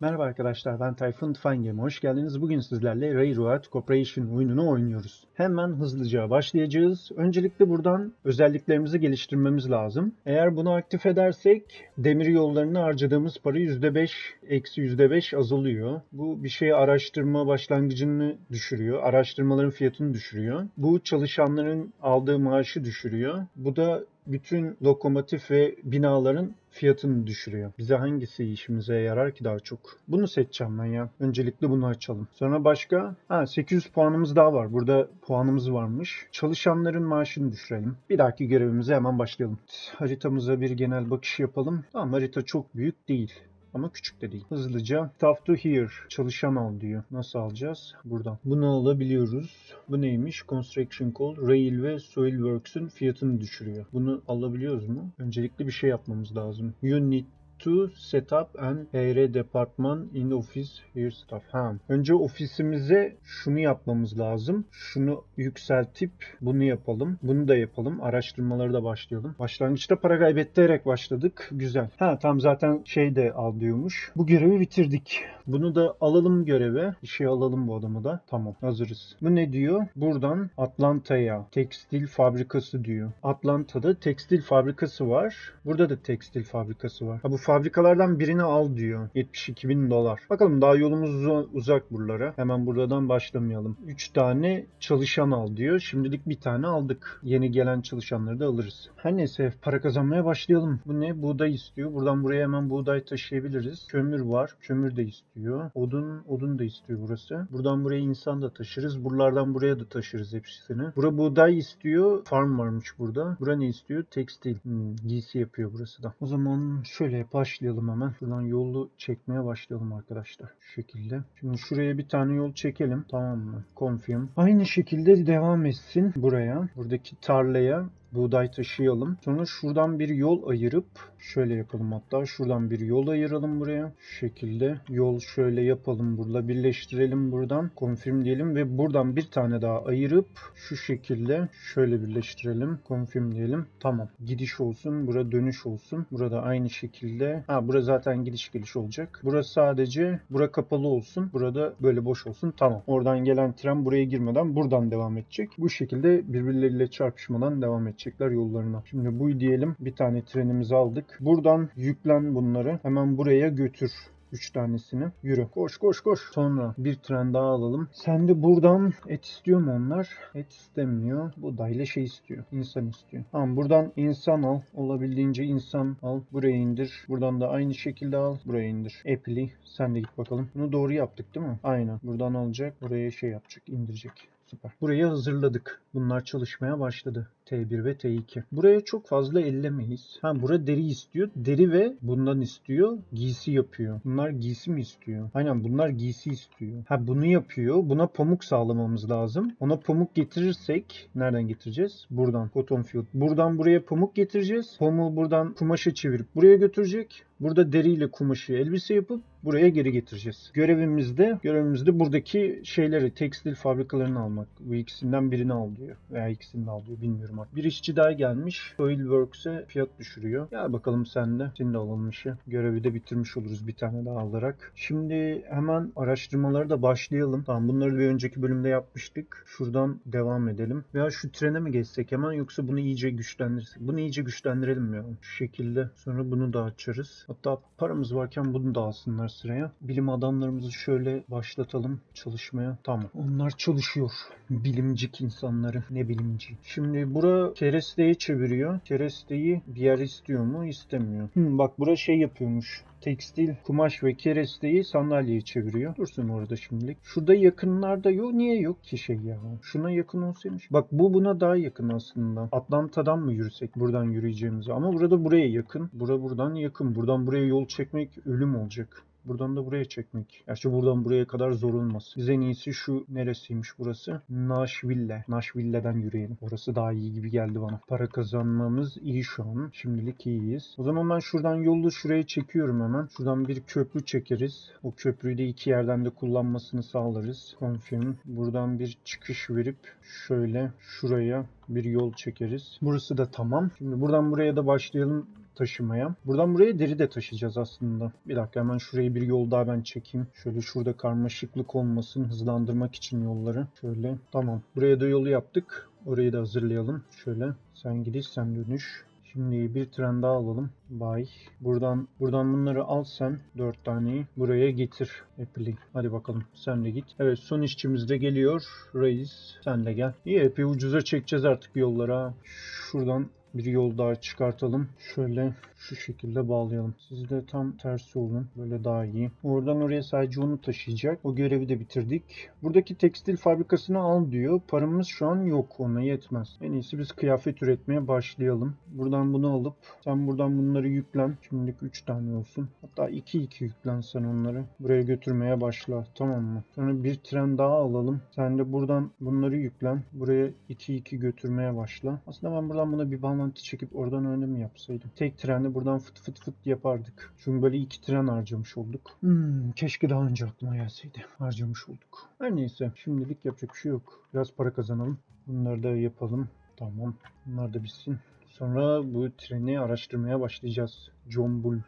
Merhaba arkadaşlar ben Tayfun Game'e hoş geldiniz. Bugün sizlerle Railroad Corporation oyununu oynuyoruz. Hemen hızlıca başlayacağız. Öncelikle buradan özelliklerimizi geliştirmemiz lazım. Eğer bunu aktif edersek demir yollarına harcadığımız para %5 eksi %5 azalıyor. Bu bir şeyi araştırma başlangıcını düşürüyor. Araştırmaların fiyatını düşürüyor. Bu çalışanların aldığı maaşı düşürüyor. Bu da bütün lokomotif ve binaların fiyatını düşürüyor. Bize hangisi işimize yarar ki daha çok? Bunu seçeceğim ben ya. Öncelikle bunu açalım. Sonra başka? Ha 800 puanımız daha var. Burada puanımız varmış. Çalışanların maaşını düşürelim. Bir dahaki görevimize hemen başlayalım. Haritamıza bir genel bakış yapalım. Tamam harita çok büyük değil. Ama küçük de değil. Hızlıca staff to here çalışan al diyor. Nasıl alacağız? Buradan. Bunu alabiliyoruz. Bu neymiş? Construction Call, Rail ve Soil Works'ün fiyatını düşürüyor. Bunu alabiliyoruz mu? Öncelikle bir şey yapmamız lazım. You need to set up an HR department in office here staff. Ha. Önce ofisimize şunu yapmamız lazım. Şunu yükseltip bunu yapalım. Bunu da yapalım. Araştırmaları da başlayalım. Başlangıçta para kaybettiyerek başladık. Güzel. Ha tam zaten şey de al diyormuş. Bu görevi bitirdik. Bunu da alalım göreve. İşe alalım bu adamı da. Tamam hazırız. Bu ne diyor? Buradan Atlanta'ya tekstil fabrikası diyor. Atlanta'da tekstil fabrikası var. Burada da tekstil fabrikası var. Ha bu fabrikalardan birini al diyor. 72 bin dolar. Bakalım daha yolumuz uza- uzak buralara. Hemen buradan başlamayalım. 3 tane çalışan al diyor. Şimdilik bir tane aldık. Yeni gelen çalışanları da alırız. Her neyse para kazanmaya başlayalım. Bu ne? Buğday istiyor. Buradan buraya hemen buğday taşıyabiliriz. Kömür var. Kömür de istiyor. Odun, odun da istiyor burası. Buradan buraya insan da taşırız. Buralardan buraya da taşırız hepsini. Bura buğday istiyor. Farm varmış burada. Bura ne istiyor? Tekstil. Hmm, giysi yapıyor burası da. O zaman şöyle başlayalım hemen. Şuradan yolu çekmeye başlayalım arkadaşlar. Şu şekilde. Şimdi şuraya bir tane yol çekelim. Tamam mı? Confirm. Aynı şekilde devam etsin buraya. Buradaki tarlaya buğday taşıyalım. Sonra şuradan bir yol ayırıp şöyle yapalım hatta. Şuradan bir yol ayıralım buraya. Şu şekilde yol şöyle yapalım burada. Birleştirelim buradan. Confirm diyelim ve buradan bir tane daha ayırıp şu şekilde şöyle birleştirelim. Confirm diyelim. Tamam. Gidiş olsun. Bura dönüş olsun. Burada aynı şekilde. Ha bura zaten gidiş geliş olacak. Burası sadece bura kapalı olsun. Burada böyle boş olsun. Tamam. Oradan gelen tren buraya girmeden buradan devam edecek. Bu şekilde birbirleriyle çarpışmadan devam edecekler yollarına. Şimdi bu diyelim. Bir tane trenimizi aldık. Buradan yüklen bunları. Hemen buraya götür. 3 tanesini. Yürü. Koş koş koş. Sonra bir tren daha alalım. Sen de buradan et istiyor mu onlar? Et istemiyor. Bu da ile şey istiyor. İnsan istiyor. Tamam buradan insan al. Olabildiğince insan al. Buraya indir. Buradan da aynı şekilde al. Buraya indir. Apple'i sen de git bakalım. Bunu doğru yaptık değil mi? Aynen. Buradan alacak. Buraya şey yapacak. indirecek. Süper. Burayı hazırladık. Bunlar çalışmaya başladı. T1 ve T2. Buraya çok fazla ellemeyiz. Ha bura deri istiyor. Deri ve bundan istiyor. Giysi yapıyor. Bunlar giysi mi istiyor? Aynen bunlar giysi istiyor. Ha bunu yapıyor. Buna pamuk sağlamamız lazım. Ona pamuk getirirsek nereden getireceğiz? Buradan. Cotton field. Buradan buraya pamuk getireceğiz. Pamuğu buradan kumaşa çevirip buraya götürecek. Burada deriyle kumaşı elbise yapıp buraya geri getireceğiz. Görevimizde görevimizde buradaki şeyleri tekstil fabrikalarını almak. Bu ikisinden birini al diyor. Veya ikisini al diyor. Bilmiyorum artık. Bir işçi daha gelmiş. Soil Works'e fiyat düşürüyor. Gel bakalım sen de. Senin de alalım işi. Görevi de bitirmiş oluruz bir tane daha alarak. Şimdi hemen araştırmalara da başlayalım. Tamam bunları bir önceki bölümde yapmıştık. Şuradan devam edelim. Veya şu trene mi geçsek hemen yoksa bunu iyice güçlendirsek. Bunu iyice güçlendirelim ya. Şu şekilde. Sonra bunu da açarız. Hatta paramız varken bunu da alsınlar sıraya. Bilim adamlarımızı şöyle başlatalım çalışmaya. Tamam. Onlar çalışıyor. Bilimcik insanları. Ne bilimci. Şimdi bura keresteyi çeviriyor. Keresteyi bir yer istiyor mu? İstemiyor. Hmm, bak bura şey yapıyormuş. Tekstil, kumaş ve keresteyi sandalyeye çeviriyor. Dursun orada şimdilik. Şurada yakınlarda yok. Niye yok ki şey ya? Şuna yakın olsaymış. Bak bu buna daha yakın aslında. Atlanta'dan mı yürüsek buradan yürüyeceğimizi? Ama burada buraya yakın. Bura buradan yakın. Buradan buraya yol çekmek ölüm olacak. Buradan da buraya çekmek. Gerçi buradan buraya kadar zor olmaz. Biz en iyisi şu neresiymiş burası? Nashville. Nashville'den yürüyelim. Orası daha iyi gibi geldi bana. Para kazanmamız iyi şu an. Şimdilik iyiyiz. O zaman ben şuradan yolu şuraya çekiyorum hemen. Şuradan bir köprü çekeriz. O köprüyü de iki yerden de kullanmasını sağlarız. Confirm. Buradan bir çıkış verip şöyle şuraya bir yol çekeriz. Burası da tamam. Şimdi buradan buraya da başlayalım taşımaya. Buradan buraya deri de taşıyacağız aslında. Bir dakika hemen şurayı bir yol daha ben çekeyim. Şöyle şurada karmaşıklık olmasın hızlandırmak için yolları. Şöyle tamam. Buraya da yolu yaptık. Orayı da hazırlayalım. Şöyle sen gidiş sen dönüş. Şimdi bir tren daha alalım. Bay. Buradan buradan bunları al sen. Dört taneyi. Buraya getir. Epili. Hadi bakalım. Sen de git. Evet son işçimiz de geliyor. Reis. Sen de gel. İyi epey ucuza çekeceğiz artık yollara. Şuradan bir yol daha çıkartalım. Şöyle şu şekilde bağlayalım. Siz de tam tersi olun. Böyle daha iyi. Oradan oraya sadece onu taşıyacak. O görevi de bitirdik. Buradaki tekstil fabrikasını al diyor. Paramız şu an yok. Ona yetmez. En iyisi biz kıyafet üretmeye başlayalım. Buradan bunu alıp sen buradan bunları yüklen. Şimdilik 3 tane olsun. Hatta 2-2 yüklen sen onları. Buraya götürmeye başla. Tamam mı? Sonra bir tren daha alalım. Sen de buradan bunları yüklen. Buraya 2-2 götürmeye başla. Aslında ben buradan buna bir bağlantı çekip oradan mi yapsaydım? Tek trende buradan fıt fıt fıt yapardık. Çünkü böyle iki tren harcamış olduk. Hmm, keşke daha önce aklıma gelseydi. Harcamış olduk. Her neyse. Şimdilik yapacak bir şey yok. Biraz para kazanalım. Bunları da yapalım. Tamam. Bunlar da bitsin. Sonra bu treni araştırmaya başlayacağız. John Bull.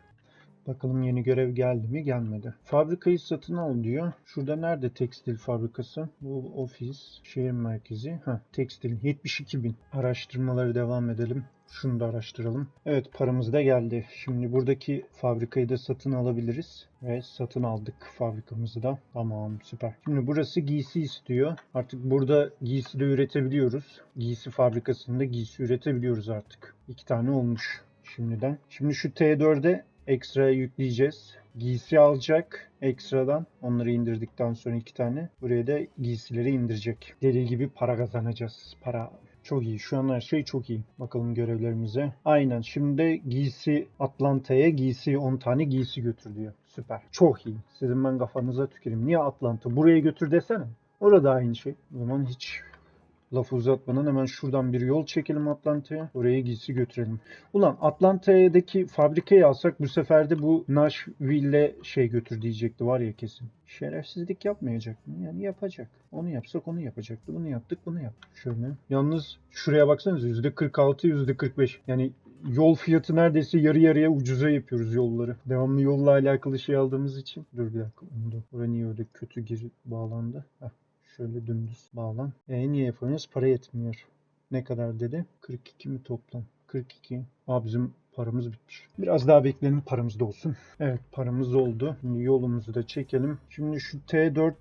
Bakalım yeni görev geldi mi? Gelmedi. Fabrikayı satın al diyor. Şurada nerede tekstil fabrikası? Bu ofis, şehir merkezi. Ha, tekstil 72 bin. Araştırmaları devam edelim. Şunu da araştıralım. Evet paramız da geldi. Şimdi buradaki fabrikayı da satın alabiliriz. Ve satın aldık fabrikamızı da. Tamam süper. Şimdi burası giysi istiyor. Artık burada giysi de üretebiliyoruz. Giysi fabrikasında giysi üretebiliyoruz artık. İki tane olmuş şimdiden. Şimdi şu T4'e ekstra yükleyeceğiz. Giysi alacak ekstradan. Onları indirdikten sonra iki tane. Buraya da giysileri indirecek. Deli gibi para kazanacağız. Para çok iyi. Şu an her şey çok iyi. Bakalım görevlerimize. Aynen. Şimdi giysi Atlanta'ya giysi 10 tane giysi götür diyor. Süper. Çok iyi. Sizin ben kafanıza tüküreyim. Niye Atlanta? Buraya götür desene. Orada aynı şey. O zaman hiç lafı uzatmadan hemen şuradan bir yol çekelim Atlanta'ya. Oraya giysi götürelim. Ulan Atlanta'daki fabrikayı alsak bu sefer de bu Nashville'e şey götür diyecekti var ya kesin. Şerefsizlik yapmayacak mı? Yani yapacak. Onu yapsak onu yapacaktı. Bunu yaptık bunu yaptık. Şöyle. Yalnız şuraya baksanıza %46 %45. Yani yol fiyatı neredeyse yarı yarıya ucuza yapıyoruz yolları. Devamlı yolla alakalı şey aldığımız için. Dur bir dakika. Oraya niye öyle kötü geri bağlandı? Heh. Şöyle dümdüz bağlan. E niye yapamıyoruz? Para yetmiyor. Ne kadar dedi? 42 mi toplam? 42. Aa bizim paramız bitmiş. Biraz daha bekleyelim paramız da olsun. Evet paramız oldu. Şimdi yolumuzu da çekelim. Şimdi şu T4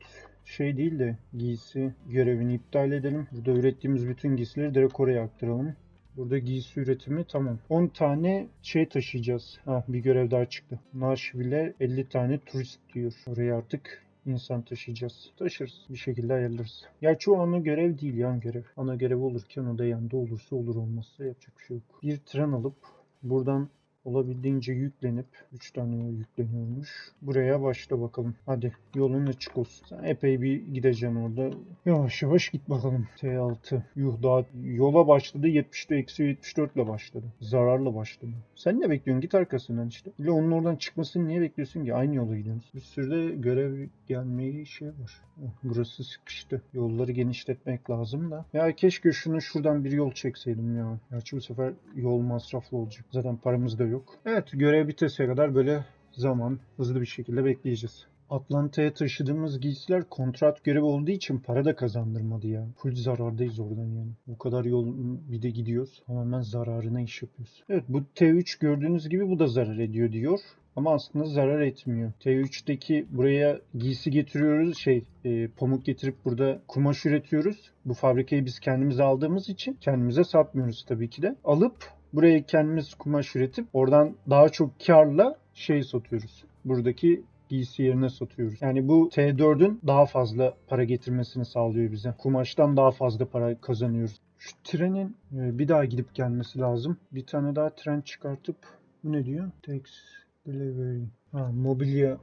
şey değil de giysi görevini iptal edelim. Burada ürettiğimiz bütün giysileri direkt oraya aktaralım. Burada giysi üretimi tamam. 10 tane şey taşıyacağız. Ha bir görev daha çıktı. Nashville'e 50 tane turist diyor. Oraya artık insan taşıyacağız. Taşırız. Bir şekilde ayarlarız. Gerçi o ana görev değil yan görev. Ana görev olurken o da yanda olursa olur olmazsa yapacak bir şey yok. Bir tren alıp buradan olabildiğince yüklenip 3 tane yükleniyormuş. Buraya başla bakalım. Hadi yolun açık olsun. Sen epey bir gideceksin orada. Yavaş yavaş git bakalım. T6. Yuh daha yola başladı. 70'te eksi 74 ile başladı. Zararla başladı. Sen ne bekliyorsun? Git arkasından işte. De onun oradan çıkmasını niye bekliyorsun ki? Aynı yola gidiyorsunuz. Bir sürü de görev gelmeyi şey var. Oh, burası sıkıştı. Yolları genişletmek lazım da. Ya keşke şunu şuradan bir yol çekseydim ya. Gerçi bu sefer yol masraflı olacak. Zaten paramız da yok. Evet görev bitese kadar böyle zaman hızlı bir şekilde bekleyeceğiz. Atlanta'ya taşıdığımız giysiler kontrat görevi olduğu için para da kazandırmadı ya. Full zarardayız oradan yani. Bu kadar yol bir de gidiyoruz. Tamamen zararına iş yapıyoruz. Evet bu T3 gördüğünüz gibi bu da zarar ediyor diyor. Ama aslında zarar etmiyor. T3'teki buraya giysi getiriyoruz. Şey e, pamuk getirip burada kumaş üretiyoruz. Bu fabrikayı biz kendimize aldığımız için kendimize satmıyoruz tabii ki de. Alıp buraya kendimiz kumaş üretip oradan daha çok karla şey satıyoruz. Buradaki giysi yerine satıyoruz. Yani bu T4'ün daha fazla para getirmesini sağlıyor bize. Kumaştan daha fazla para kazanıyoruz. Şu trenin e, bir daha gidip gelmesi lazım. Bir tane daha tren çıkartıp bu ne diyor? Tex Delivery. Ha, mobilya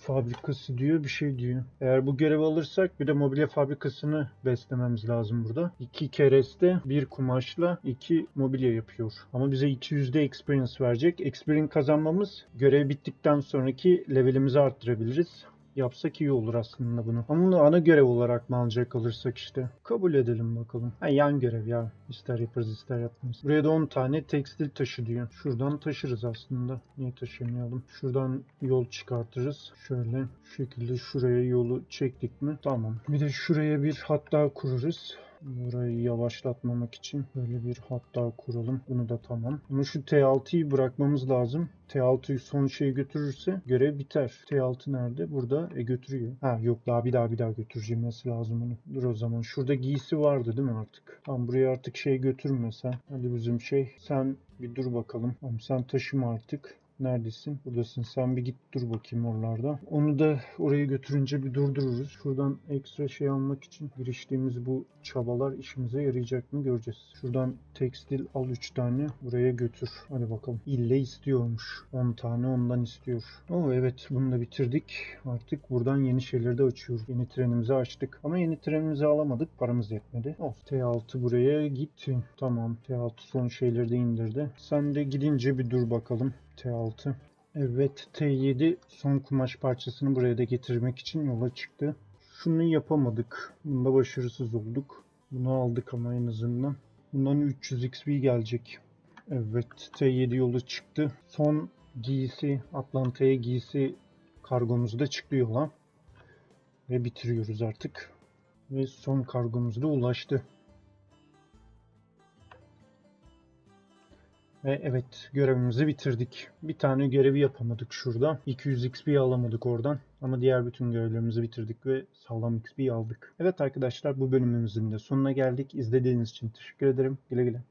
fabrikası diyor bir şey diyor. Eğer bu görevi alırsak bir de mobilya fabrikasını beslememiz lazım burada. İki kereste bir kumaşla iki mobilya yapıyor. Ama bize 200'de experience verecek. Experience kazanmamız görev bittikten sonraki levelimizi arttırabiliriz. Yapsak iyi olur aslında bunu. Ama bunu ana görev olarak mı alacak olursak işte. Kabul edelim bakalım. Ha, yan görev ya. İster yaparız ister yapmayız. Buraya da 10 tane tekstil taşı diyor. Şuradan taşırız aslında. Niye taşımayalım? Şuradan yol çıkartırız. Şöyle şekilde şuraya yolu çektik mi? Tamam. Bir de şuraya bir hat daha kurarız. Burayı yavaşlatmamak için böyle bir hat daha kuralım. Bunu da tamam. Ama şu T6'yı bırakmamız lazım. T6'yı son şeye götürürse görev biter. T6 nerede? Burada. E götürüyor. Ha yok daha bir daha bir daha götüreceğimesi lazım onu. Dur o zaman. Şurada giysi vardı değil mi artık? Tamam buraya artık şey götürmesen. Hadi bizim şey. Sen bir dur bakalım. Tamam sen taşıma artık. Neredesin? Buradasın. Sen bir git dur bakayım oralarda. Onu da oraya götürünce bir durdururuz. Şuradan ekstra şey almak için giriştiğimiz bu çabalar işimize yarayacak mı göreceğiz. Şuradan tekstil al 3 tane buraya götür. Hadi bakalım. İlle istiyormuş. 10 tane ondan istiyor. Oo evet bunu da bitirdik. Artık buradan yeni şeyleri de açıyoruz. Yeni trenimizi açtık. Ama yeni trenimizi alamadık. Paramız yetmedi. Of T6 buraya gitti. Tamam T6 son şeyleri de indirdi. Sen de gidince bir dur bakalım. T6. Evet T7 son kumaş parçasını buraya da getirmek için yola çıktı. Şunu yapamadık. Bunda başarısız olduk. Bunu aldık ama en azından. Bundan 300 XP gelecek. Evet T7 yola çıktı. Son giysi Atlanta'ya giysi kargomuz da çıktı yola. Ve bitiriyoruz artık. Ve son kargomuz da ulaştı. Ve evet görevimizi bitirdik. Bir tane görevi yapamadık şurada. 200 XP alamadık oradan. Ama diğer bütün görevlerimizi bitirdik ve sağlam XP aldık. Evet arkadaşlar bu bölümümüzün de sonuna geldik. İzlediğiniz için teşekkür ederim. Güle güle.